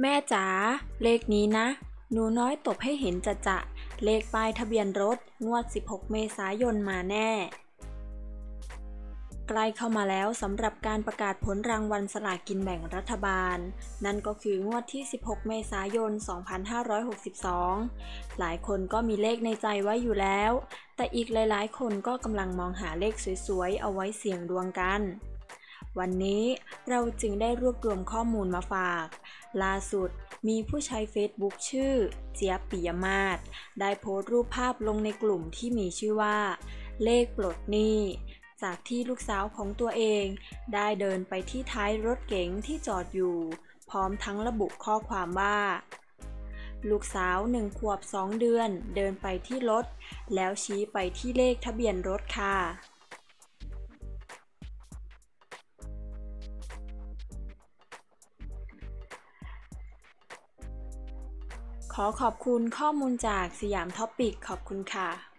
แม่จ๋าเลขนี้นะ หนูน้อยตบให้เห็นจะจะ เลขป้ายทะเบียนรถ งวด 16 เมษายนมาแน่ ใกล้เข้ามาแล้วสำหรับการประกาศผลรางวัลสลากกินแบ่งรัฐบาล นั่นก็คืองวดที่ 16 เมษายน 2562 หลายคนก็มีเลขในใจไว้อยู่แล้ว แต่อีกหลายๆ คนก็กำลังมองหาเลขสวยๆ เอาไว้เสี่ยงดวงกันวันนี้เราจึงได้รวบรวมข้อมูลมาฝาก ล่าสุดมีผู้ใช้ Facebook ชื่อ เจี๊ยบปิยมาศได้โพสต์รูปภาพลงในกลุ่มที่มีชื่อว่า เลขปลดหนี้ จากที่ลูกสาวของตัวเอง ได้เดินไปที่ท้ายรถเก๋งที่จอดอยู่ พร้อมทั้งระบุข้อความว่า ลูกสาวหนึ่งขวบสองเดือน เดินไปที่รถ แล้วชี้ไปที่เลขทะเบียนรถค่ะ ขอขอบคุณข้อมูลจากสยามท็อปิกขอบคุณค่ะ